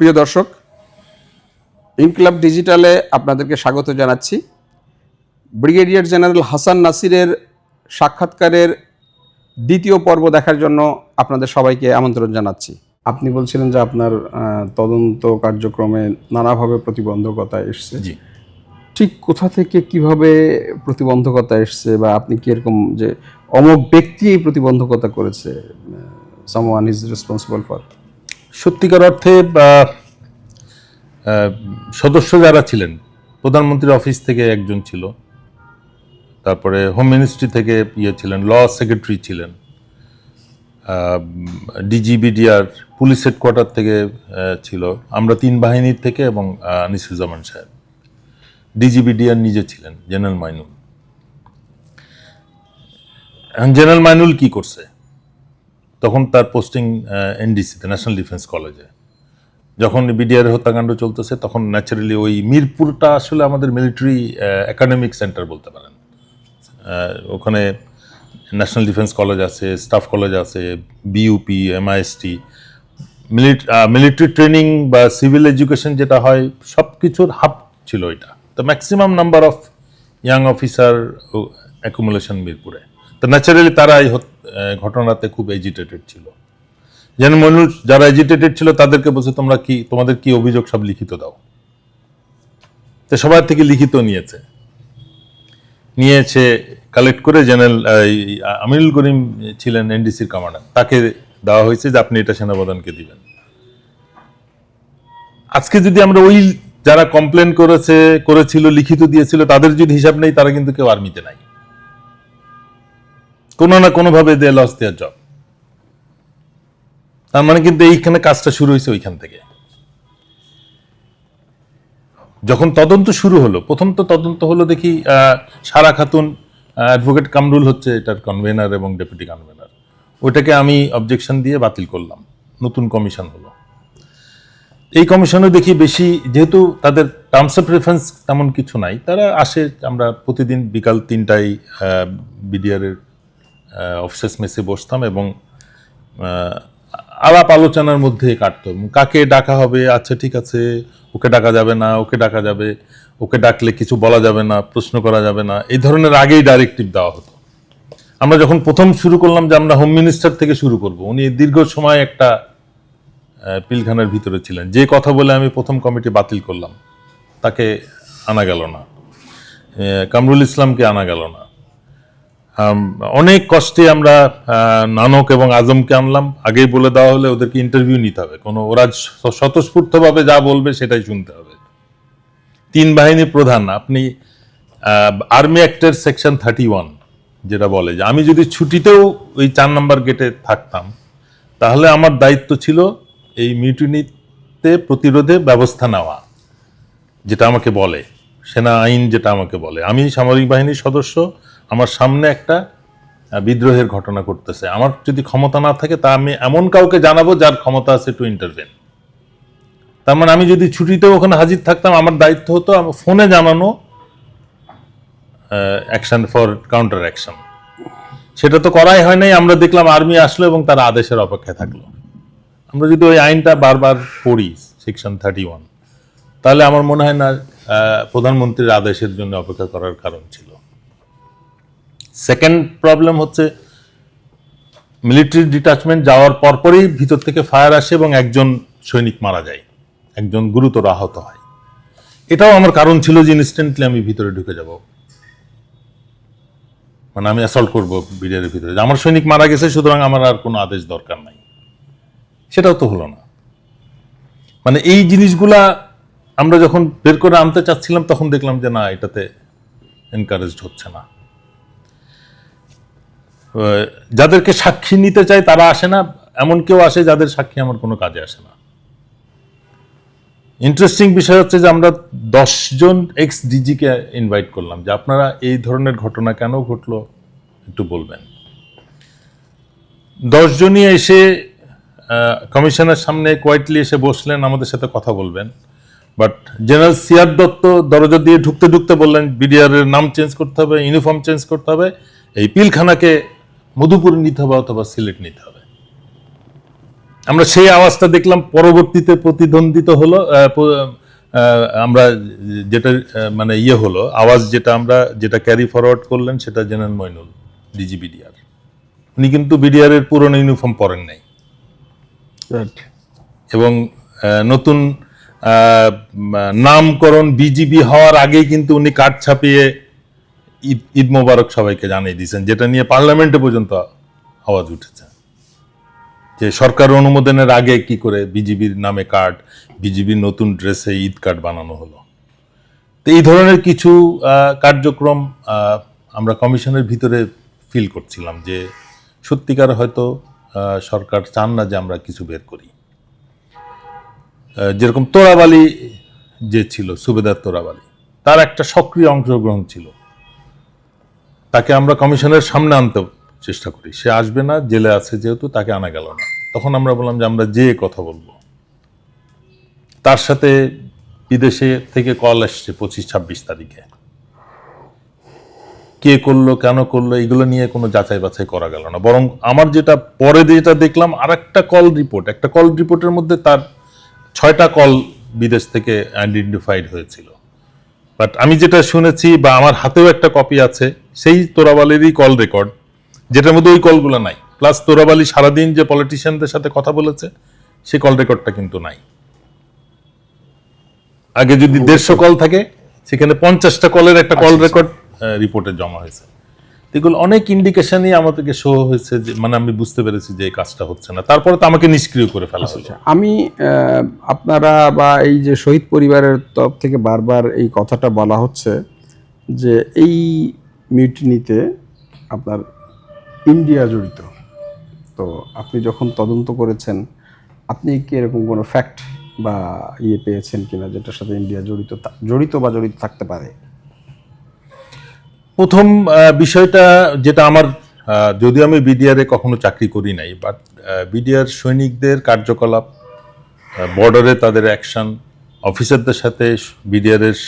প্রিয় দর্শক ইনকিলাব ডিজিটালে আপনাদেরকে স্বাগত জানাচ্ছি। ব্রিগেডিয়ার জেনারেল হাসান নাসিরের সাক্ষাৎকারের দ্বিতীয় পর্ব দেখার জন্য আপনাদের সবাইকে আমন্ত্রণ জানাচ্ছি। আপনি বলছিলেন যে আপনার তদন্ত কার্যক্রমে নানাভাবে প্রতিবন্ধকতা এসছে। জি। ঠিক কোথা থেকে কীভাবে প্রতিবন্ধকতা এসছে বা আপনি কি এরকম যে অমুক ব্যক্তি এই প্রতিবন্ধকতা করেছে সামওয়ান ইজ রেসপন্সিবল ফর সত্যিকার অর্থে সদস্য যারা ছিলেন, প্রধানমন্ত্রীর অফিস থেকে একজন ছিল, তারপরে হোম মিনিস্ট্রি থেকে ইয়ে ছিলেন, ল সেক্রেটারি ছিলেন ডিজিবিডিআর পুলিশ হেডকোয়ার্টার থেকে ছিল। আমরা তিন বাহিনীর থেকে এবং আনিসুজ্জামান সাহেব। ডিজিবিডিআর নিজে ছিলেন, জেনারেল মাইনুল। জেনারেল মাইনুল কি করছে? তখন তার পোস্টিং এনডিসিতে ন্যাশনাল ডিফেন্স কলেজে যখন বিডিআর হত্যাকাণ্ড চলতেছে, তখন ন্যাচারালি ওই মিরপুরটা আসলে আমাদের মিলিটারি একাডেমিক সেন্টার বলতে পারেন। ওখানে ন্যাশনাল ডিফেন্স কলেজ আছে স্টাফ কলেজ আছে বিইউপি এমআইএসটি মিলিটারি ট্রেনিং বা সিভিল এডুকেশন যেটা হয় সব কিছুর হাব ছিল এটা। তো maximum number of young officer accumulation মিরপুরে। তো ন্যাচারালি তারা এই ঘটনাতে খুব এজিটেটেড ছিল। যেন মানুষ, যারা এজিটেটেড ছিল, তাদেরকে বলছে, তোমরা কি, তোমাদের কি অভিযোগ সব লিখিত দাও? তো সবার থেকে লিখিত নিয়েছে। নিয়েছে কালেক্ট করে জেনারেল আমিনুল করিম ছিলেন এনডিসির কমান্ডার তাকে দেওয়া হয়েছে যে, আপনি এটা সেনাপ্রধানকে দিবেন। আজকে যদি আমরা ওই যারা কমপ্লেন করেছে, করেছিল, লিখিত দিয়েছিল, তাদের যদি হিসাব নেই, তারা কিন্তু কেউ আর্মিতে নাই। কোনো না কোনোভাবে দে লস দেয়ার জব তার মানে কিন্তু এইখানে কাজটা শুরু হয়েছে ওইখান থেকে। যখন তদন্ত শুরু হলো, প্রথম তো তদন্ত হলো দেখি সারা খাতুন অ্যাডভোকেট কামরুল হচ্ছে এটার কনভেনার এবং ডেপুটি কনভেনার ওইটাকে আমি অবজেকশন দিয়ে বাতিল করলাম। নতুন কমিশন হলো। এই কমিশনে দেখি বেশি, যেহেতু তাদের টার্মস অফ রেফারেন্স তেমন কিছু নাই, তারা আসে, আমরা প্রতিদিন বিকাল তিনটায় বিডিআরের অফিসেস মেসে বসতাম এবং আলাপ আলোচনার মধ্যে কাটতো কাকে ডাকা হবে? আচ্ছা ঠিক আছে, ওকে ডাকা যাবে না, ওকে ডাকা যাবে, ওকে ডাকলে কিছু বলা যাবে না, প্রশ্ন করা যাবে না, এই ধরনের আগেই ডাইরেক্টিভ দেওয়া হতো। আমরা যখন প্রথম শুরু করলাম যে আমরা হোম মিনিস্টার থেকে শুরু করব, উনি দীর্ঘ সময় একটা পিলখানার ভিতরে ছিলেন। যে কথা বলে আমি প্রথম কমিটি বাতিল করলাম, তাকে আনা গেল না। কামরুল ইসলামকে আনা গেল না। অনেক কষ্টে আমরা নানক এবং আজমকে আনলাম। আগেই বলে দেওয়া হলে ওদেরকে ইন্টারভিউ নিতে হবে। কোনো, ওরা স্বতঃস্ফূর্তভাবে যা বলবে সেটাই শুনতে হবে। তিন বাহিনীর প্রধান, আপনি আর্মি অ্যাক্টের সেকশন থার্টি ওয়ান যেটা বলে যে, আমি যদি ছুটিতেও ওই চার নাম্বার গেটে থাকতাম, তাহলে আমার দায়িত্ব ছিল এই মিউটিনিতে প্রতিরোধে ব্যবস্থা নেওয়া। যেটা আমাকে বলে, সেনা আইন যেটা আমাকে বলে। আমি সামরিক বাহিনীর সদস্য আমার সামনে একটা বিদ্রোহের ঘটনা করতেছে আমার যদি ক্ষমতা না থাকে, তা আমি এমন কাউকে জানাব যার ক্ষমতা আছে টু ইন্টারভেন তার মানে আমি যদি ছুটিতেও ওখানে হাজির থাকতাম, আমার দায়িত্ব হতো আমার ফোনে জানানো অ্যাকশন ফর কাউন্টার অ্যাকশন সেটা তো করাই হয় নাই, আমরা দেখলাম আর্মি আসলো এবং তারা আদেশের অপেক্ষায় থাকল। আমরা যদি ওই আইনটা বারবার পড়ি সেকশন থার্টি ওয়ান তাহলে আমার মনে হয় না প্রধানমন্ত্রীর আদেশের জন্য অপেক্ষা করার কারণ ছিল। সেকেন্ড প্রবলেম হচ্ছে মিলিটারি ডিটাচমেন্ট যাওয়ার পরপরই ভিতর থেকে ফায়ার আসে এবং একজন সৈনিক মারা যায়, একজন গুরুতর আহত হয়। এটাও আমার কারণ ছিল যে ইনস্ট্যান্টলি আমি ভিতরে ঢুকে যাব। মানে আমি অ্যাসল্ট করব বিডিআরের ভিতরে। আমার সৈনিক মারা গেছে, সুতরাং আমার আর কোনো আদেশ দরকার নাই। সেটাও তো হলো না। মানে এই জিনিসগুলা আমরা যখন বের করে আনতে চাচ্ছিলাম, তখন দেখলাম যে না, এটাতে এনকারেজড হচ্ছে না। যাদেরকে সাক্ষী নিতে চাই তারা আসে না, এমন কেউ আসে যাদের সাক্ষী আমার কোনো কাজে আসে না। ইন্টারেস্টিং বিষয় হচ্ছে যে আমরা দশজন এক্স ডিজিকে ইনভাইট করলাম যে আপনারা এই ধরনের ঘটনা কেন ঘটলো একটু বলবেন। দশজনই এসে কমিশনের সামনে কোয়াইটলি এসে বসলেন, আমাদের সাথে কথা বলবেন। বাট জেনারেল সিয়ার দত্ত দরজা দিয়ে ঢুকতে ঢুকতে বললেন বিডিআর এর নাম চেঞ্জ করতে হবে ইউনিফর্ম চেঞ্জ করতে হবে। এই পিলখানাকে মধুপুর নিতে হবে অথবা সিলেট নিতে হবে। আমরা সেই আওয়াজটা দেখলাম পরবর্তীতে প্রতিদ্বন্দ্বিত হলো আমরা যেটা মানে ইয়ে হলো আওয়াজ যেটা আমরা যেটা ক্যারি ফরওয়ার্ড করলেন সেটা জেনারেল মইনুল ডিজি বিডিআর উনি কিন্তু বিডিআর এর পুরনো ইউনিফর্ম পরেন নাই। এবং নতুন নামকরণ বিজিবি হওয়ার আগেই কিন্তু উনি কাঠ ছাপিয়ে ঈদ ঈদ মোবারক সবাইকে জানিয়ে দিয়েছেন, যেটা নিয়ে পার্লামেন্টে পর্যন্ত আওয়াজ উঠেছে। যে সরকার অনুমোদনের আগে কি করে বিজিবির নামে কার্ড, বিজিবির নতুন ড্রেসে ঈদ কার্ড বানানো হলো। তো এই ধরনের কিছু কার্যক্রম আমরা কমিশনের ভিতরে ফিল করছিলাম যে সত্যিকার হয়তো সরকার চান না যে আমরা কিছু বের করি। যেরকম তোরাবালি যে ছিল, সুবেদার তোরাবালি, তার একটা সক্রিয় অংশগ্রহণ ছিল। তাকে আমরা কমিশনের সামনে আনতে চেষ্টা করি। সে আসবে না, জেলে আছে যেহেতু, তাকে আনা গেল না। তখন আমরা বললাম যে আমরা যে কথা বলব। তার সাথে বিদেশে থেকে কল আসছে পঁচিশ ছাব্বিশ তারিখে। কে করল, কেন করল, এগুলো নিয়ে কোনো যাচাই বাছাই করা গেল না। বরং আমার যেটা পরে যেটা দেখলাম আর একটা কল রিপোর্ট, একটা কল রিপোর্টের মধ্যে তার ছয়টা কল বিদেশ থেকে আইডেন্টিফাইড হয়েছিল। বাট আমি যেটা শুনেছি বা আমার হাতেও একটা কপি আছে সেই তোরাবালিরই কল রেকর্ড যেটার মধ্যে ওই কলগুলো নাই। প্লাস তোরাবালি সারাদিন যে পলিটিশিয়ানদের সাথে কথা বলেছে সে কল রেকর্ডটা কিন্তু নাই। আগে যদি দেড়শো কল থাকে সেখানে পঞ্চাশটা কলের একটা কল রেকর্ড রিপোর্টে জমা হয়েছে। এগুলো অনেক ইন্ডিকেশনই আমাদেরকে শো হয়েছে যে মানে আমি বুঝতে পেরেছি যে এই কাজটা হচ্ছে না। তারপরে তো আমাকে নিষ্ক্রিয় করে ফেলা হলো। আচ্ছা আমি আপনারা বা এই যে শহীদ পরিবারের তরফ থেকে বারবার এই কথাটা বলা হচ্ছে যে, এই মিউটিনিতে আপনার ইন্ডিয়া জড়িত। তো আপনি যখন তদন্ত করেছেন, আপনি কি এরকম কোনো ফ্যাক্ট বা ইয়ে পেয়েছেন কিনা যেটার সাথে ইন্ডিয়া জড়িত জড়িত বা জড়িত থাকতে পারে? প্রথম বিষয়টা যেটা আমার যদিও আমি বিডিআর কখনো চাকরি করি নাই বাট বিডিআর সৈনিকদের কার্যকলাপ বর্ডারে তাদের অ্যাকশন অফিসারদের সাথে বিডিআর এর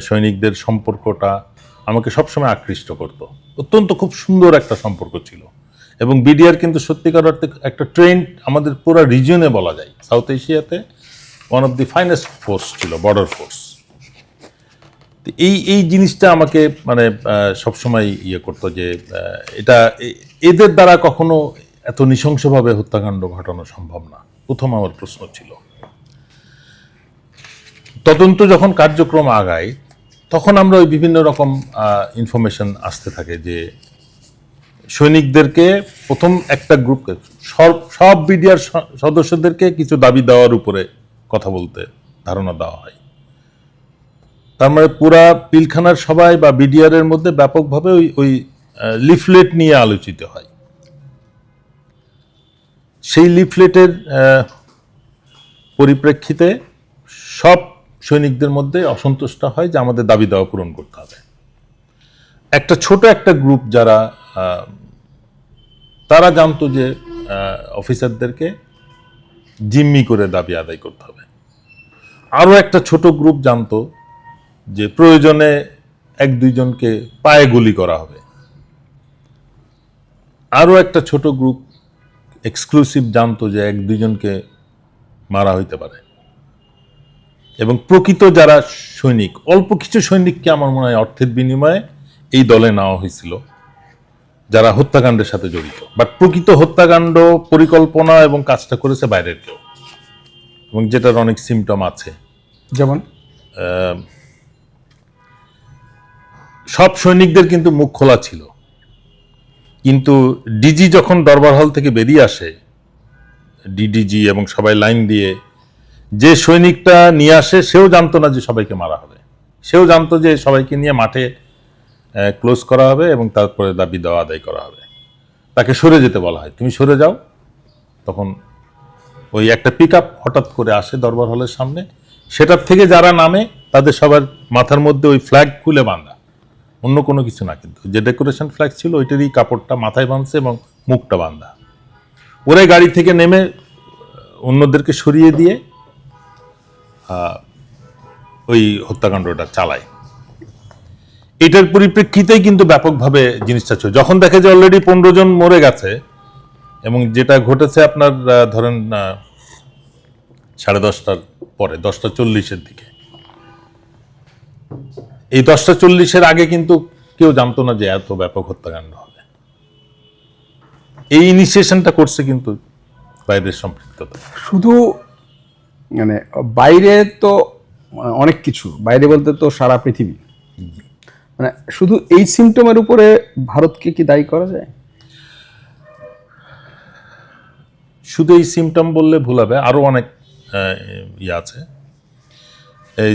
সৈনিকদের সম্পর্কটা আমাকে সবসময় আকৃষ্ট করত। অত্যন্ত খুব সুন্দর একটা সম্পর্ক ছিল। এবং বিডিআর কিন্তু সত্যিকার অর্থে একটা ট্রেন্ড আমাদের পুরো রিজিয়নে বলা যায়। সাউথ এশিয়াতে one of the finest force ছিল বর্ডার ফোর্স এই এই জিনিসটা আমাকে মানে সবসময় ইয়ে করতো যে এটা এদের দ্বারা কখনো এত নৃশংসভাবে হত্যাকাণ্ড ঘটানো সম্ভব না। প্রথম আমার প্রশ্ন ছিল। তদন্ত যখন কার্যক্রম আগায়, তখন আমরা ওই বিভিন্ন রকম ইনফরমেশন আসতে থাকে যে, সৈনিকদেরকে প্রথম একটা গ্রুপকে সব সব বিডিআর সদস্যদেরকে কিছু দাবি দেওয়ার উপরে কথা বলতে ধারণা দেওয়া হয়। তার মানে পুরা পিলখানার সবাই বা বিডিআর এর মধ্যে ব্যাপকভাবে ওই ওই লিফলেট নিয়ে আলোচিত হয়। সেই লিফলেটের পরিপ্রেক্ষিতে সব সৈনিকদের মধ্যে অসন্তোষটা হয় যে আমাদের দাবি দাওয়া পূরণ করতে হবে। একটা ছোট একটা গ্রুপ যারা তারা জানতো যে অফিসারদেরকে জিম্মি করে দাবি আদায় করতে হবে। আরও একটা ছোট গ্রুপ জানতো যে প্রয়োজনে এক দুইজনকে পায়ে গুলি করা হবে। আরও একটা ছোট গ্রুপ এক্সক্লুসিভ জানতো যে এক দুইজনকে মারা হইতে পারে। এবং প্রকৃত যারা সৈনিক অল্প কিছু সৈনিককে আমার মনে হয় অর্থের বিনিময়ে এই দলে নেওয়া হয়েছিল যারা হত্যাকাণ্ডের সাথে জড়িত। বাট প্রকৃত হত্যাকাণ্ড পরিকল্পনা এবং কাজটা করেছে বাইরের কেউ। এবং যেটার অনেক সিমটম আছে। যেমন? সব সৈনিকদের কিন্তু মুখ খোলা ছিল। কিন্তু ডিজি যখন দরবার হল থেকে বেরিয়ে আসে, ডিডিজি এবং সবাই লাইন দিয়ে, যে সৈনিকটা নিয়ে আসে, সেও জানতো না যে সবাইকে মারা হবে। সেও জানতো যে সবাইকে নিয়ে মাঠে ক্লোজ করা হবে এবং তারপরে দাবি দেওয়া আদায় করা হবে। তাকে সরে যেতে বলা হয়। তুমি সরে যাও। তখন ওই একটা পিক আপ হঠাৎ করে আসে দরবার হলের সামনে। সেটার থেকে যারা নামে, তাদের সবার মাথার মধ্যে ওই ফ্ল্যাগ খুলে বাঁধা। অন্য কোনো কিছু না, কিন্তু যে ডেকোরেশন ফ্ল্যাগ ছিল, ওইটারই কাপড়টা মাথায় বাঁধছে এবং মুখটা বাঁধা। ওরাই গাড়ি থেকে নেমে অন্যদেরকে সরিয়ে দিয়ে ওই হত্যাকাণ্ডটা চালায়। এটার পরিপ্রেক্ষিতেই কিন্তু ব্যাপকভাবে জিনিসটা ছিল যখন দেখে যে অলরেডি পনেরো জন মরে গেছে, এবং যেটা ঘটেছে আপনার ধরেন সাড়ে দশটার পরে, দশটা চল্লিশের দিকে এই দশটা চল্লিশের আগে কিন্তু কেউ জানতো না যে এত ব্যাপক হত্যাকাণ্ড হবে। এই ইনিশিয়েশনটা করছে কিন্তু বাইরের সম্পৃক্ততা। শুধু মানে বাইরে তো অনেক কিছু, বাইরে বলতে তো সারা পৃথিবী। মানে শুধু এই সিমটমের উপরে ভারতকে কি দায়ী করা যায়? শুধু এই সিমটম বললে ভুল হবে আরও অনেক ইয়ে আছে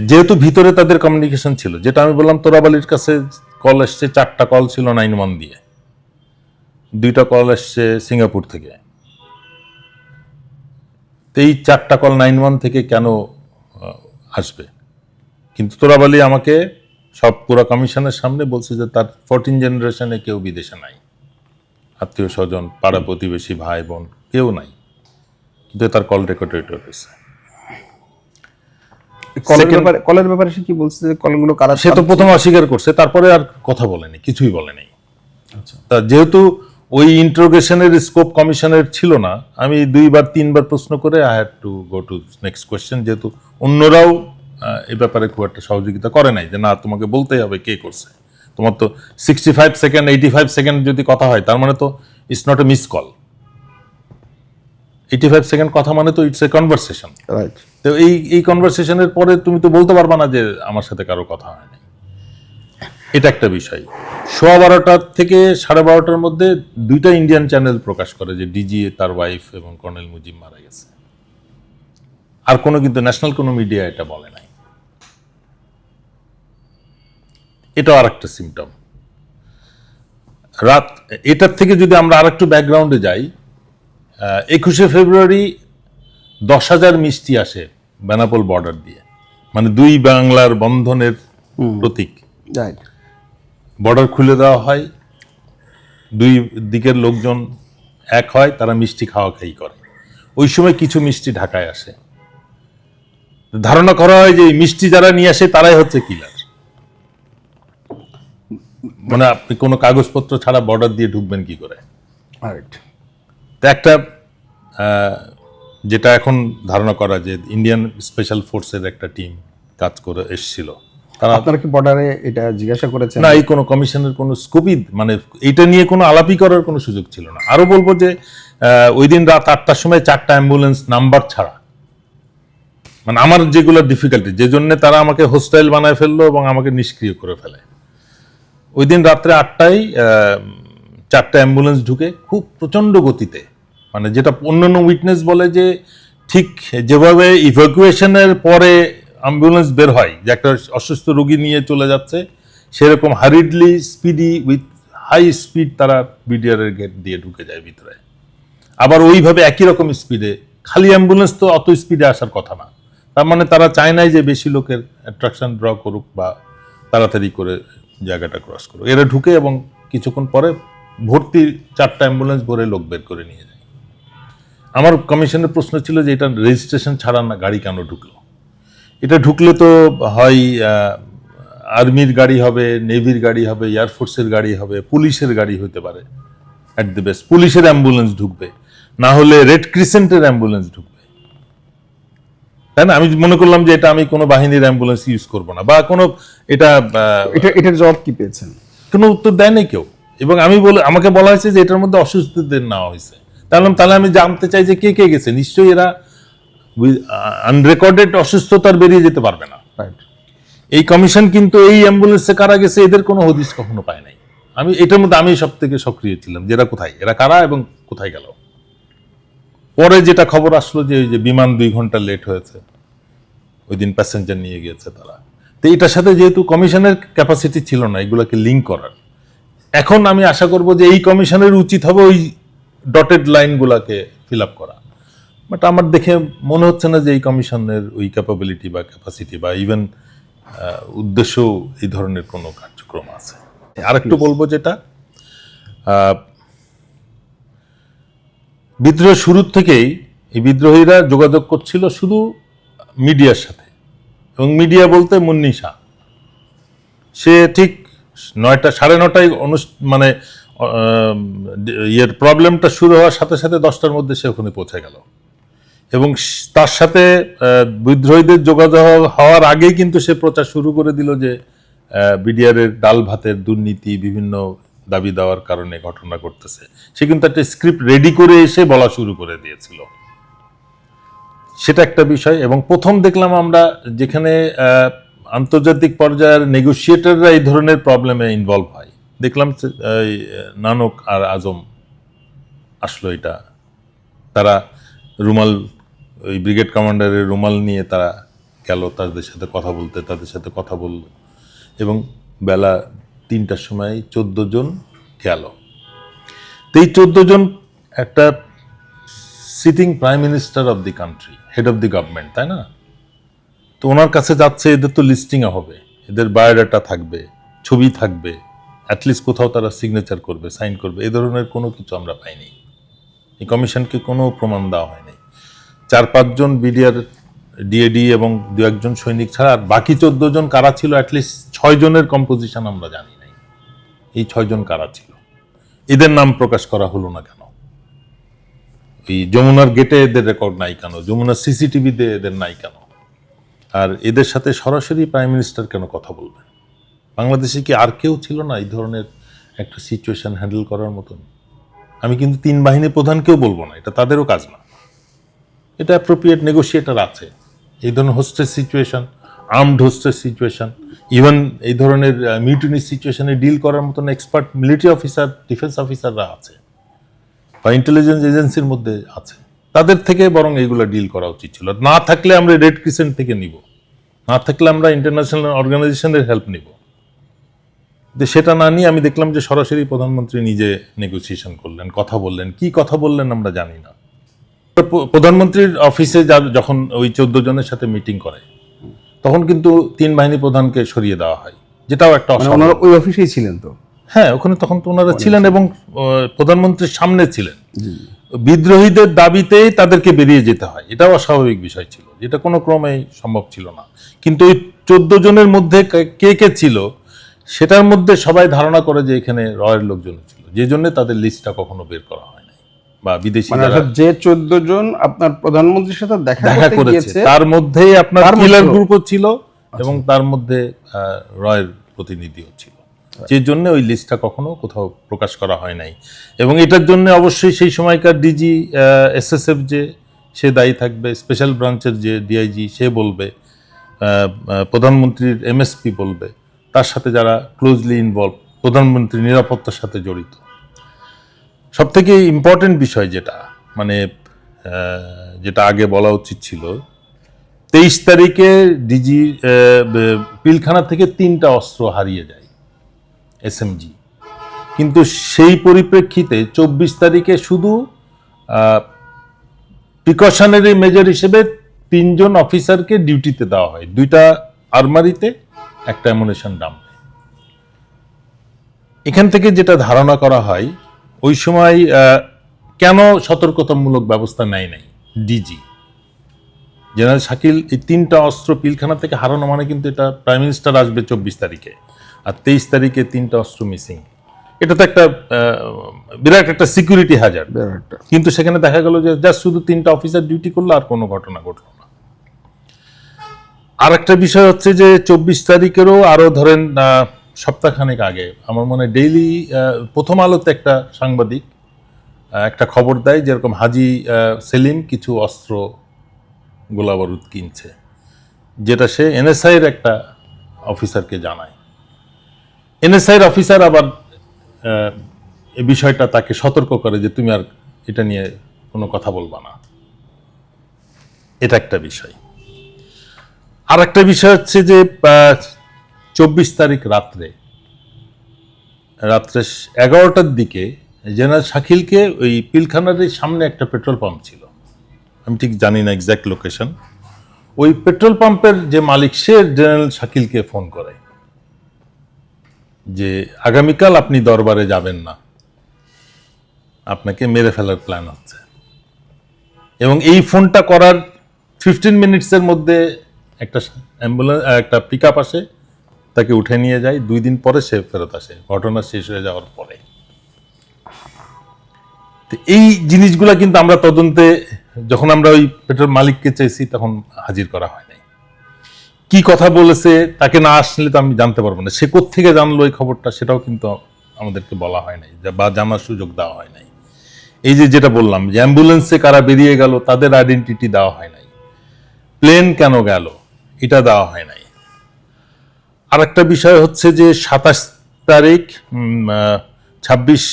যেহেতু ভিতরে তাদের কমিউনিকেশন ছিল, যেটা আমি বললাম তোরাবালির কাছে কল এসছে, চারটা কল ছিল নাইন ওয়ান দিয়ে। দুইটা কল এসছে সিঙ্গাপুর থেকে। এই চারটা কল নাইন ওয়ান থেকে কেন আসবে? কিন্তু তোরাবালি আমাকে সব পুরা কমিশনের সামনে বলছে যে তার ফোরটিন জেনারেশনে কেউ বিদেশে নাই। আত্মীয় স্বজন, পাড়া প্রতিবেশী, ভাই, বোন, কেউ নাই। কিন্তু তার কল রেকর্ড রয়েছে কলের ব্যাপারে সে কি বলছে যে কলগুলো কারা সে তো প্রথম অস্বীকার করছে তারপরে আর কথা বলেনি কিছুই বলেনি। আচ্ছা। তা যেহেতু ওই ইন্টারোগেশনের স্কোপ কমিশনের ছিল না আমি দুইবার তিনবার প্রশ্ন করে I had to go to next question যেহেতু অন্যরাও এই ব্যাপারে খুব একটা সহযোগিতা করে নাই যে না তোমাকে বলতেই হবে কে করছে। তোমার তো sixty five second eighty five second যদি কথা হয় তার মানে তো it's not a miss call eighty five second কথা মানে তো ইটস এ কনভারসেশন রাইট তো এই এই কনভারসেশনের পরে তুমি তো বলতে পারবা না যে আমার সাথে কারও কথা হয়নি। এটা একটা বিষয়। সোয়া বারোটার থেকে সাড়ে বারোটার মধ্যে দুইটা ইন্ডিয়ান চ্যানেল প্রকাশ করে যে ডিজি তার ওয়াইফ এবং কর্নেল মুজিব মারা গেছে। আর কোনো কিন্তু ন্যাশনাল কোনো মিডিয়া এটা বলে নাই। এটাও আর একটা সিমটম রাত এটার থেকে যদি আমরা আর একটু ব্যাকগ্রাউন্ডে যাই একুশে ফেব্রুয়ারি দশ হাজার মিষ্টি আসে বেনাপোল বর্ডার দিয়ে। মানে দুই বাংলার বন্ধনের প্রতীক। বর্ডার খুলে দেওয়া হয় দুই দিকের লোকজন এক হয় তারা মিষ্টি খাওয়া খাই করে। ওই সময় কিছু মিষ্টি ঢাকায় আসে। ধারণা করা হয় যে মিষ্টি যারা নিয়ে আসে তারাই হচ্ছে কিলার মানে আপনি কোনো কাগজপত্র ছাড়া বর্ডার দিয়ে ঢুকবেন কি করে? রাইট তো একটা যেটা এখন ধারণা করা যে ইন্ডিয়ান স্পেশাল ফোর্সের একটা টিম কাজ করে এসেছিল। তারা আপনারা কি বর্ডারে এটা জিজ্ঞাসা করেছেন? না এই কোনো কমিশনের কোনো স্কোপই মানে এটা নিয়ে কোনো আলাপই করার কোনো সুযোগ ছিল না। আরও বলব যে ওই দিন রাত আটটার সময় চারটা অ্যাম্বুলেন্স নাম্বার ছাড়া। মানে আমার যেগুলো ডিফিকাল্টি যে জন্য তারা আমাকে হোস্টাইল বানায় ফেলল এবং আমাকে নিষ্ক্রিয় করে ফেলে। ওই দিন রাত্রে আটটায় চারটা অ্যাম্বুলেন্স ঢুকে খুব প্রচণ্ড গতিতে মানে যেটা অন্যান্য উইটনেস বলে যে ঠিক যেভাবে ইভ্যাকুয়েশনের পরে অ্যাম্বুলেন্স বের হয়, যে একটা অসুস্থ রোগী নিয়ে চলে যাচ্ছে, সেরকম hurriedly speedy with high speed তারা বিডিআর এর গেট দিয়ে ঢুকে যায় ভিতরে। আবার ওইভাবে একই রকম স্পিডে খালি অ্যাম্বুলেন্স তো অত স্পিডে আসার কথা না। তার মানে তারা চায় নাই যে বেশি লোকের অ্যাট্রাকশন ড্র করুক বা তাড়াতাড়ি করে জায়গাটা ক্রস করুক। এরা ঢুকে এবং কিছুক্ষণ পরে ভর্তি চারটা অ্যাম্বুলেন্স ভরে লোক বের করে নিয়ে যায়। আমার কমিশনের প্রশ্ন ছিল যে এটা রেজিস্ট্রেশন ছাড়া না গাড়ি কেন ঢুকলো? এটা ঢুকলে তো হয় আর্মির গাড়ি হবে নেভির গাড়ি হবে এয়ারফোর্সের গাড়ি হবে পুলিশের গাড়ি হতে পারে অ্যাট দ্য বেস্ট পুলিশের অ্যাম্বুলেন্স ঢুকবে না হলে রেড ক্রিসেন্টের অ্যাম্বুলেন্স ঢুকবে। তাই না? আমি মনে করলাম যে এটা আমি কোনো বাহিনীর অ্যাম্বুলেন্স ইউজ করব না বা কোনো এটা এটা এটার জবাব কি পেয়েছেন? কোনো উত্তর দেয় নাই কেউ। এবং আমি বলে আমাকে বলা হয়েছে যে এটার মধ্যে অসুস্থদের নেওয়া হয়েছে। তাহলে তাহলে আমি জানতে চাই যে কে কে গেছে। নিশ্চয়ই এরা আনরেকর্ডেড অসুস্থতার বেরিয়ে যেতে পারবে না। রাইট এই কমিশন কিন্তু এই অ্যাম্বুলেন্সে কারা গেছে এদের কোনো হদিস কখনো পায় নাই। আমি এটার মধ্যে আমি সব থেকে সক্রিয় ছিলাম যে এরা কোথায়? এরা কারা এবং কোথায় গেল? পরে যেটা খবর আসলো যে ওই যে বিমান দুই ঘণ্টা লেট হয়েছে। ওই দিন প্যাসেঞ্জার নিয়ে গিয়েছে তারা। তো এটার সাথে যেহেতু কমিশনের ক্যাপাসিটি ছিল না এগুলোকে লিঙ্ক করার। এখন আমি আশা করব যে এই কমিশনের উচিত হবে ওই ডটেড লাইনগুলোকে ফিল আপ করা। বাট আমার দেখে মনে হচ্ছে না যে এই কমিশনের ওই ক্যাপাবিলিটি বা ক্যাপাসিটি বা ইভেন উদ্দেশ্য এই ধরনের কোনো কার্যক্রম আছে। আরেকটু বলব যেটা বিদ্রোহ শুরুর থেকেই এই বিদ্রোহীরা যোগাযোগ করছিল শুধু মিডিয়ার সাথে। এবং মিডিয়া বলতে মুন্নি শাহ। সে ঠিক নয়টা সাড়ে নটায় অনুষ- মানে ইয়ের প্রবলেমটা শুরু হওয়ার সাথে সাথে দশটার মধ্যে সে ওখানে পৌঁছে গেল। এবং তার সাথে বিদ্রোহীদের যোগাযোগ হওয়ার আগেই কিন্তু সে প্রচার শুরু করে দিল যে বিডিআর এর ডাল ভাতের দুর্নীতি, বিভিন্ন দাবি দেওয়ার কারণে ঘটনা ঘটতেছে। সে কিন্তু একটা স্ক্রিপ্ট রেডি করে এসে বলা শুরু করে দিয়েছিল। সেটা একটা বিষয়। এবং প্রথম দেখলাম আমরা যেখানে আন্তর্জাতিক পর্যায়ের নেগোসিয়েটাররা এই ধরনের প্রবলেমে ইনভলভ হয়। দেখলাম নানক আর আজম আসলো এটা। তারা রুমাল, ওই ব্রিগেড কমান্ডারের রুমাল নিয়ে তারা গেল, তাদের সাথে কথা বলতে, তাদের সাথে কথা বলল। এবং বেলা তিনটার সময় চোদ্দ জন গেল। তো এই চোদ্দ জন একটা sitting prime minister of the country head of the government তাই না? তো ওনার কাছে যাচ্ছে, এদের তো লিস্টিংয়ে হবে। এদের বায়োডাটা থাকবে, ছবি থাকবে। অ্যাটলিস্ট কোথাও তারা সিগনেচার করবে সাইন করবে। এই ধরনের কোনো কিছু আমরা পাইনি। এই কমিশনকে কোনো প্রমাণ দেওয়া হয়নি। চার পাঁচজন বিডিআর ডিএডি এবং দু একজন সৈনিক ছাড়া, আর বাকি চোদ্দ জন কারা ছিল অ্যাটলিস্ট ছয় জনের কম্পোজিশন আমরা জানি নাই। এই ছয়জন কারা ছিল? এদের নাম প্রকাশ করা হলো না কেন? এই যমুনার গেটে এদের রেকর্ড নাই কেন? যমুনার সিসিটিভিতে এদের নাই কেন? আর এদের সাথে সরাসরি প্রাইম মিনিস্টার কেন কথা বলবেন? বাংলাদেশে কি আর কেউ ছিল না এই ধরনের একটা সিচুয়েশন হ্যান্ডেল করার মতন? আমি কিন্তু তিন বাহিনী প্রধানকেও বলব না, এটা তাদেরও কাজ না। এটা অ্যাপ্রোপ্রিয়েট নেগোসিয়েটার আছে। এই ধরনের hostage situation armed hostage situation even এই ধরনের মিউটিনি সিচুয়েশনে ডিল করার মতন এক্সপার্ট মিলিটারি অফিসার ডিফেন্স অফিসাররা আছে বা ইন্টেলিজেন্স এজেন্সির মধ্যে আছে। তাদের থেকে বরং এইগুলো ডিল করা উচিত ছিল। না থাকলে আমরা রেড ক্রিসেন্ট থেকে নিব। না থাকলে আমরা ইন্টারন্যাশনাল অর্গানাইজেশনের হেল্প নিব। সেটা না নিয়ে আমি দেখলাম যে সরাসরি প্রধানমন্ত্রী নিজে নেগোসিয়েশন করলেন কথা বললেন। কি কথা বললেন আমরা জানি না। প্রধানমন্ত্রীর অফিসে যা- যখন ওই চোদ্দ জনের সাথে মিটিং করে তখন কিন্তু তিন বাহিনী প্রধানকে সরিয়ে দেওয়া হয় যেটাও একটা মানে ওনারা ওই অফিসেই ছিলেন তো? হ্যাঁ ওখানে তখন তো ওনারা ছিলেন এবং প্রধানমন্ত্রীর সামনে ছিলেন। বিদ্রোহীদের দাবিতেই তাদেরকে বেরিয়ে যেতে হয় এটাও অস্বাভাবিক বিষয় ছিল যেটা কোনো ক্রমেই সম্ভব ছিল না। কিন্তু ওই চোদ্দ জনের মধ্যে কে কে ছিল সেটার মধ্যে সবাই ধারণা করে যে এখানে রয়ের লোকজন ছিল যে জন্য তাদের লিস্টটা কখনো বের করা হয় নাই। বা বিদেশি মানে যে চোদ্দ জন আপনার প্রধানমন্ত্রীর সাথে দেখা দেখা করেছে তার মধ্যেই আপনার কিলার গ্রুপও ছিল এবং তার মধ্যে রয়ের প্রতিনিধিও ছিল। যে জন্য ওই লিস্টটা কখনো কোথাও প্রকাশ করা হয় নাই। এবং এটার জন্য অবশ্যই সেই সময়কার ডিজি এসএসএফ যে সে দায়ী থাকবে স্পেশাল ব্রাঞ্চের যে ডিআইজি সে বলবে প্রধানমন্ত্রীর এমএসপি বলবে। তার সাথে যারা ক্লোজলি ইনভলভ প্রধানমন্ত্রী নিরাপত্তার সাথে জড়িত। সব থেকে ইম্পর্টেন্ট বিষয় যেটা মানে যেটা আগে বলা উচিত ছিল, তেইশ তারিখে ডিজি পিলখানা থেকে তিনটা অস্ত্র হারিয়ে যায় এসএমজি কিন্তু সেই পরিপ্রেক্ষিতে চব্বিশ তারিখে শুধু প্রিকশনারি মেজর হিসেবে তিনজন অফিসারকে ডিউটিতে দেওয়া হয়। দুইটা আরমারিতে একটা অ্যামুনেশন ডাম্পে এখান থেকে যেটা ধারণা করা হয় ওই সময় কেন সতর্কতামূলক ব্যবস্থা নেয় নাই ডিজি জেনারেল শাকিল এই তিনটা অস্ত্র পিলখানা থেকে হারানো মানে কিন্তু এটা প্রাইম মিনিস্টার আসবে চব্বিশ তারিখে আর তেইশ তারিখে তিনটা অস্ত্র মিসিং এটা তো একটা বিরাট একটা সিকিউরিটি হাজার। কিন্তু সেখানে দেখা গেল যে জাস্ট শুধু তিনটা অফিসার ডিউটি করল আর কোনো ঘটনা ঘটলো না। আর একটা বিষয় হচ্ছে যে চব্বিশ তারিখেরও আরও ধরেন সপ্তাহখানেক আগে আমার মনে ডেইলি প্রথম আলোতে একটা সাংবাদিক একটা খবর দেয় যেরকম হাজি সেলিম কিছু অস্ত্র গোলাবারুদ কিনছে, যেটা সে এনএসআই এর একটা অফিসারকে জানায়। এনএসআই এর অফিসার আবার এই বিষয়টা তাকে সতর্ক করে যে তুমি আর এটা নিয়ে কোনো কথা বলবা না। এটা একটা বিষয়। আর একটা বিষয় হচ্ছে যে চব্বিশ তারিখ রাত্রে রাত্রে এগারোটার দিকে জেনারেল শাকিলকে ওই পিলখানার সামনে একটা পেট্রোল পাম্প ছিল। আমি ঠিক জানি না এক্স্যাক্ট লোকেশন ওই পেট্রোল পাম্পের যে মালিক, সে জেনারেল শাকিলকে ফোন করে যে, আগামীকাল আপনি দরবারে যাবেন না। আপনাকে মেরে ফেলার প্ল্যান হচ্ছে। এবং এই ফোনটা করার ফিফটিন মিনিটসের মধ্যে একটা অ্যাম্বুলেন্স একটা পিক আপ আসে, তাকে উঠে নিয়ে যায়, দুই দিন পরে সে ফেরত আসে। ঘটনা শেষ হয়ে যাওয়ার পরে। এই জিনিসগুলা কিন্তু আমরা তদন্তে, যখন আমরা ওই পেট্রোল মালিককে চাইছি তখন হাজির করা হয় নাই। কি কথা বলেছে, তাকে না আসলে তো আমি জানতে পারব না। সে থেকে জানলো এই খবরটা, সেটাও কিন্তু আমাদেরকে বলা হয় নাই বা জানার সুযোগ দেওয়া হয় নাই। এই যে যেটা বললাম, যে অ্যাম্বুলেন্সে কারা বেরিয়ে গেল, তাদের আইডেন্টিটি দেওয়া হয় নাই। প্লেন কেন গেল? এটা দেওয়া হয় নাই। আর একটা বিষয় হচ্ছে যে সাতাশ তারিখ ছাব্বিশ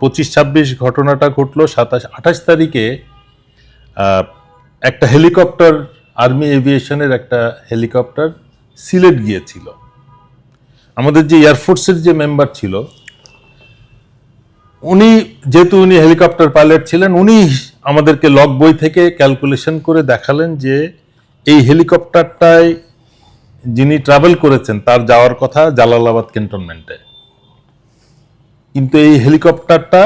পঁচিশ, ছাব্বিশ ঘটনাটা ঘটলো সাতাশ, আঠাশ তারিখে একটা হেলিকপ্টার, আর্মি এভিয়েশনের একটা হেলিকপ্টার সিলেট গিয়েছিল। আমাদের যে এয়ারফোর্সের যে মেম্বার ছিল, উনি যেহেতু উনি হেলিকপ্টার পাইলট ছিলেন, উনি আমাদেরকে লগ বই থেকে ক্যালকুলেশন করে দেখালেন যে এই হেলিকপ্টারটায় যিনি ট্রাভেল করেছেন, তার যাওয়ার কথা জালালাবাদ ক্যান্টনমেন্টে কিন্তু এই হেলিকপ্টারটা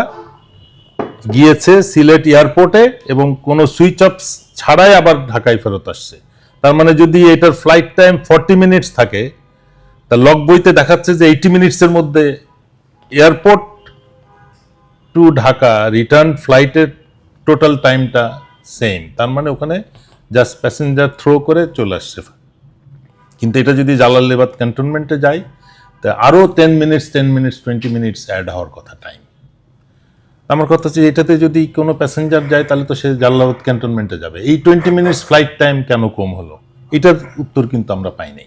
গিয়েছে সিলেট এয়ারপোর্টে এবং কোনো সুইচ অফ ছাড়াই আবার ঢাকায় ফেরত আসছে। তার মানে যদি এটার ফ্লাইট টাইম ফর্টি মিনিটস থাকে, তা লগ বইতে দেখাচ্ছে যে এইটি মিনিটসের মধ্যে এয়ারপোর্ট টু ঢাকা রিটার্ন ফ্লাইটের টোটাল টাইমটা সেম তার মানে ওখানে জাস্ট প্যাসেঞ্জার থ্রো করে চলে আসছে। কিন্তু এটা যদি জালালাবাদ ক্যান্টনমেন্টে যায়, তা আরও ten minutes ten minutes twenty minutes add হওয়ার কথা টাইম আমার কথা হচ্ছে এটাতে যদি কোনো প্যাসেঞ্জার যায়, তাহলে তো সে জালালাবাদ ক্যান্টনমেন্টে যাবে। এই টোয়েন্টি মিনিটস ফ্লাইট টাইম কেন কম হলো? এটার উত্তর কিন্তু আমরা পাইনি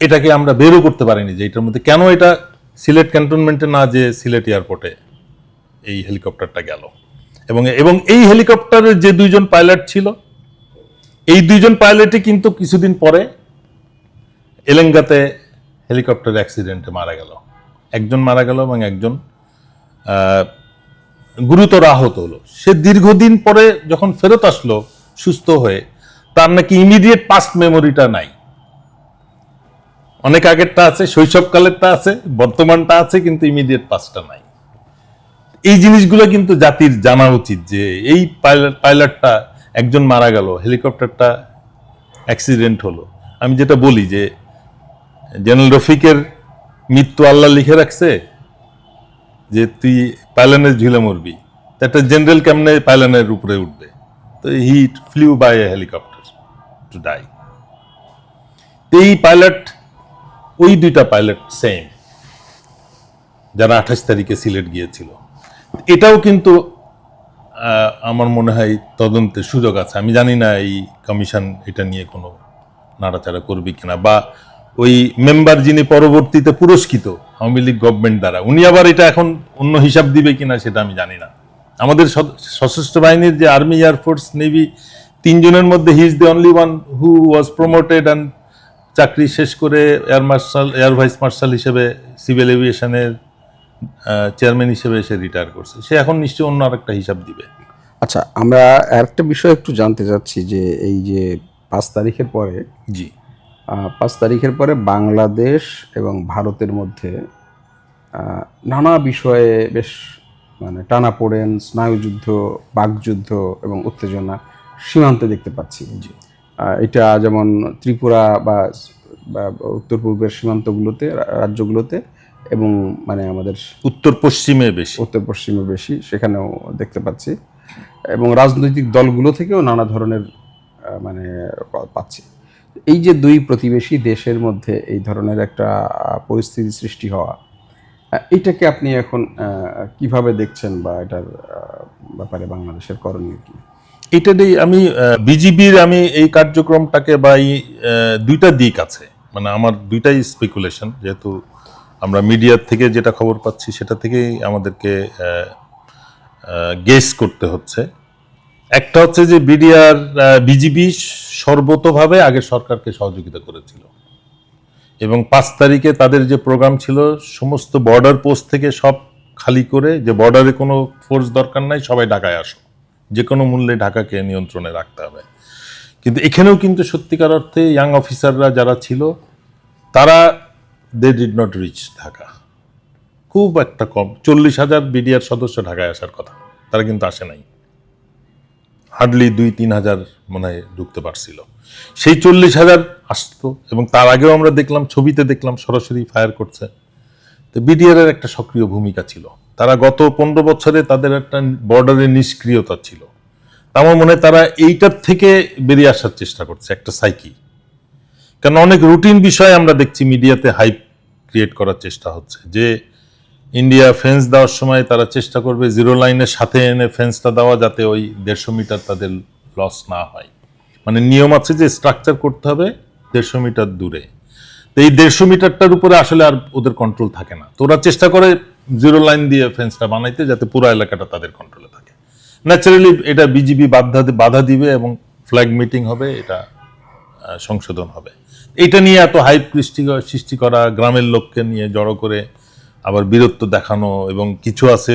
এটাকে আমরা বেরও করতে পারিনি যে এটার মধ্যে কেন এটা সিলেট ক্যান্টনমেন্টে না যে সিলেট এয়ারপোর্টে এই হেলিকপ্টারটা গেল। এবং এবং এই হেলিকপ্টারের যে দুইজন পাইলট ছিল এই দুইজন পাইলটই কিন্তু কিছুদিন পরে এলেঙ্গাতে হেলিকপ্টার অ্যাক্সিডেন্টে মারা গেল। একজন মারা গেল এবং একজন গুরুতর আহত হলো। সে দীর্ঘদিন পরে যখন ফেরত আসলো, সুস্থ হয়ে, তার নাকি ইমিডিয়েট পাস্ট মেমোরিটা নাই। অনেক আগেরটা আছে, শৈশবকালেরটা আছে, বর্তমানটা আছে, কিন্তু ইমিডিয়েট পাস্টটা নাই। এই জিনিসগুলো কিন্তু জাতির জানা উচিত যে এই পাইলট, পাইলটটা একজন মারা গেল, হেলিকপ্টারটা অ্যাক্সিডেন্ট হলো। আমি যেটা বলি যে, জেনারেল রফিকের মৃত্যু আল্লাহ লিখে রাখছে যে, তুই পাইলনের ঝুলে মরবি। তা একটা জেনারেল কেমনে পাইলনের উপরে উঠবে? তো he flew by a helicopter to die এই পাইলট ওই দুইটা পাইলট সেম যারা আঠাশ তারিখে সিলেট গিয়েছিল। এটাও কিন্তু আমার মনে হয় তদন্তের সুযোগ আছে। আমি জানি না এই কমিশন এটা নিয়ে কোনো নাড়াচাড়া করবে কিনা বা ওই মেম্বার যিনি পরবর্তীতে পুরস্কৃত আওয়ামী লীগ গভর্নমেন্ট দ্বারা, উনি আবার এটা এখন অন্য হিসাব দিবে কিনা সেটা আমি জানি না। আমাদের সশস্ত্র বাহিনীর যে আর্মি এয়ারফোর্স নেভি তিনজনের মধ্যে he is the only one who was promoted and চাকরি শেষ করে air marshal air vice marshal হিসেবে সিভিল এভিয়েশনের চেয়ারম্যান হিসেবে এসে রিটায়ার করছে। সে এখন নিশ্চয়ই অন্য আরেকটা হিসাব দিবে। আচ্ছা আমরা আরেকটা বিষয় একটু জানতে চাচ্ছি যে এই যে পাঁচ তারিখের পরে জি। পাঁচ তারিখের পরে বাংলাদেশ এবং ভারতের মধ্যে নানা বিষয়ে বেশ মানে টানা টানাপোড়েন স্নায়ুযুদ্ধ বাকযুদ্ধ এবং উত্তেজনা সীমান্তে দেখতে পাচ্ছি। জি। এটা যেমন ত্রিপুরা বা বা উত্তর পূর্বের সীমান্তগুলোতে রাজ্যগুলোতে এবং মানে আমাদের উত্তর পশ্চিমে বেশি। উত্তর পশ্চিমে বেশি সেখানেও দেখতে পাচ্ছি। এবং রাজনৈতিক দলগুলো থেকেও নানা ধরনের মানে পাচ্ছি। এই যে দুই প্রতিবেশী দেশের মধ্যে এই ধরনের একটা পরিস্থিতি সৃষ্টি হওয়া এটাকে আপনি এখন কীভাবে দেখছেন বা এটার ব্যাপারে বাংলাদেশের করণীয় কি? এটা দিয়ে আমি বিজিবির আমি এই কার্যক্রমটাকে বা এই দুইটা দিক আছে। মানে আমার দুইটাই স্পেকুলেশন যেহেতু আমরা মিডিয়ার থেকে যেটা খবর পাচ্ছি সেটা থেকেই আমাদেরকে গেস করতে হচ্ছে। একটা হচ্ছে যে বিডিআর বিজিবি সর্বতভাবে আগে সরকারকে সহযোগিতা করেছিল। এবং পাঁচ তারিখে তাদের যে প্রোগ্রাম ছিল, সমস্ত বর্ডার পোস্ট থেকে সব খালি করে যে বর্ডারে কোনো ফোর্স দরকার নাই, সবাই ঢাকায় আসো। যে কোনো মূল্যে ঢাকাকে নিয়ন্ত্রণে রাখতে হবে। কিন্তু এখানেও কিন্তু সত্যিকার অর্থে ইয়াং অফিসাররা যারা ছিল, তারা they did not reach Dhaka খুব একটা কম, চল্লিশ হাজার বিডিআর সদস্য ঢাকায় আসার কথা। তারা কিন্তু আসে নাই। হার্ডলি দুই, তিন হাজার মনে হয় ঢুকতে পারছিল। সেই চল্লিশ হাজার আসতো এবং তার আগেও আমরা দেখলাম, ছবিতে দেখলাম, সরাসরি ফায়ার করছে। তো বিডিআর এর একটা সক্রিয় ভূমিকা ছিল। তারা গত পনেরো বছরে তাদের একটা বর্ডারে নিষ্ক্রিয়তা ছিল। আমার মনে হয় তারা এইটার থেকে বেরিয়ে আসার চেষ্টা করছে, একটা সাইকি কারণ অনেক রুটিন বিষয় আমরা দেখছি মিডিয়াতে হাইপ ক্রিয়েট করার চেষ্টা হচ্ছে। যে ইন্ডিয়া ফেন্স দেওয়ার সময় তারা চেষ্টা করবে জিরো লাইনের সাথে এনে ফেন্সটা দেওয়া যাতে ওই দেড়শো মিটার তাদের লস না হয়। মানে নিয়ম আছে যে স্ট্রাকচার করতে হবে দেড়শো মিটার দূরে। তো এই দেড়শো মিটারটার উপরে আসলে আর ওদের কন্ট্রোল থাকে না। তো ওরা চেষ্টা করে জিরো লাইন দিয়ে ফেন্সটা বানাইতে যাতে পুরো এলাকাটা তাদের কন্ট্রোলে থাকে। ন্যাচারালি এটা বিজিবি বাধা বাধা দিবে এবং ফ্ল্যাগ মিটিং হবে, এটা সংশোধন হবে। এটা নিয়ে এত হাইপ সৃষ্টি সৃষ্টি করা, গ্রামের লোককে নিয়ে জড়ো করে আবার বীরত্ব দেখানো এবং কিছু আছে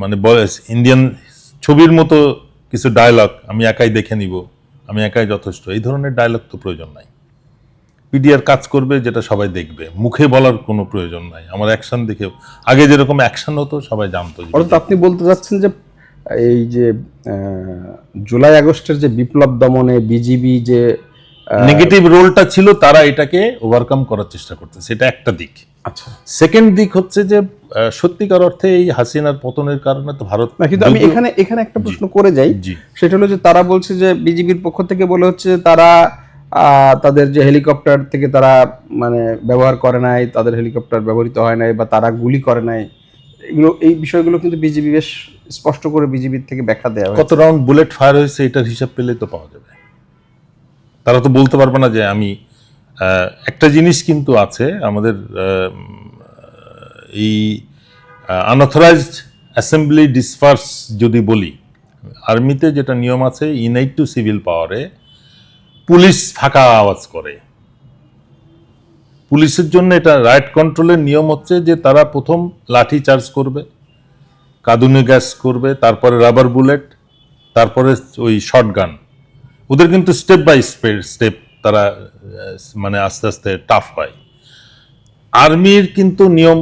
মানে বয়স ইন্ডিয়ান ছবির মতো কিছু ডায়লগ আমি একাই দেখে নিব, আমি একাই যথেষ্ট। এই ধরনের ডায়লগ তো প্রয়োজন নাই। পিডিআর কাজ করবে যেটা সবাই দেখবে, মুখে বলার কোনো প্রয়োজন নাই। আমার অ্যাকশন দেখে, আগে যেরকম অ্যাকশন হতো, সবাই জানতো অর্থাৎ আপনি বলতে চাচ্ছেন যে, এই যে জুলাই আগস্টের যে বিপ্লব দমনে বিজিবি যে নেগেটিভ রোলটা ছিল তারা এটাকে ওভারকাম করার চেষ্টা করতেছে এটা একটা দিক। আচ্ছা। সেকেন্ড দিক হচ্ছে যে সত্যিকার অর্থে এই হাসিনার পতনের কারণে তো ভারত না কিন্তু আমি এখানে এখানে একটা প্রশ্ন করে যাই। সেটা হলো যে তারা বলছে যে বিজিবির পক্ষ থেকে বলে হচ্ছে যে তারা তাদের যে হেলিকপ্টার থেকে তারা মানে ব্যবহার করে নাই তাদের হেলিকপ্টার ব্যবহৃত হয় নাই বা তারা গুলি করে নাই। এগুলো এই বিষয়গুলো কিন্তু বিজিবি বেশ স্পষ্ট করে বিজিবির থেকে ব্যাখ্যা দেওয়া কত রাউন্ড বুলেট ফায়ার হয়েছে এটার হিসাব পেলে তো পাওয়া যাবে। তারা তো বলতে পারবে না যে আমি একটা জিনিস কিন্তু আছে আমাদের এই আনঅথরাইজড অ্যাসেম্বলি ডিসপার্স যদি বলি, আর্মিতে যেটা নিয়ম আছে ইনাইট টু সিভিল পাওয়ারে পুলিশ ফাঁকা আওয়াজ করে। পুলিশের জন্য এটা রাইট কন্ট্রোলের নিয়ম হচ্ছে যে তারা প্রথম লাঠি চার্জ করবে, কাঁদুনি গ্যাস করবে, তারপরে রাবার বুলেট তারপরে ওই শটগান ওদের কিন্তু স্টেপ বাই স্টেপ তারা মানে আস্তে আস্তে টাফ হয়। আর্মির কিন্তু নিয়ম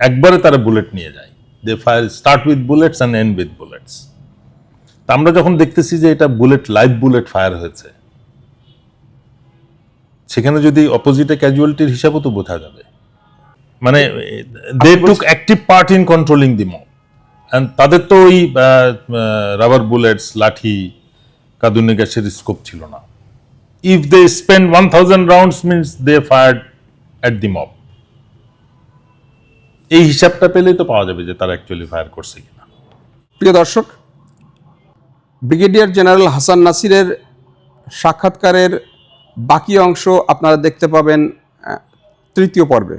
একবারে তারা বুলেট নিয়ে যায়। They fire start with bullets and end with bullets তা আমরা যখন দেখতেছি যে এটা বুলেট লাইভ বুলেট ফায়ার হয়েছে সেখানে যদি অপোজিটে ক্যাজুয়ালিটির হিসাবও তো বোঝা যাবে। মানে they took active part in controlling the mob and তাদের তো ওই রাবার বুলেটস লাঠি কাদুনি গ্যাসের স্কোপ ছিল না। If they spend one thousand rounds means they fired at the mob এই হিসাবটা পেলেই তো পাওয়া যাবে যে তারা অ্যাকচুয়ালি ফায়ার করছে কিনা। প্রিয় দর্শক ব্রিগেডিয়ার জেনারেল হাসান নাসিরের সাক্ষাৎকারের বাকি অংশ আপনারা দেখতে পাবেন তৃতীয় পর্বে।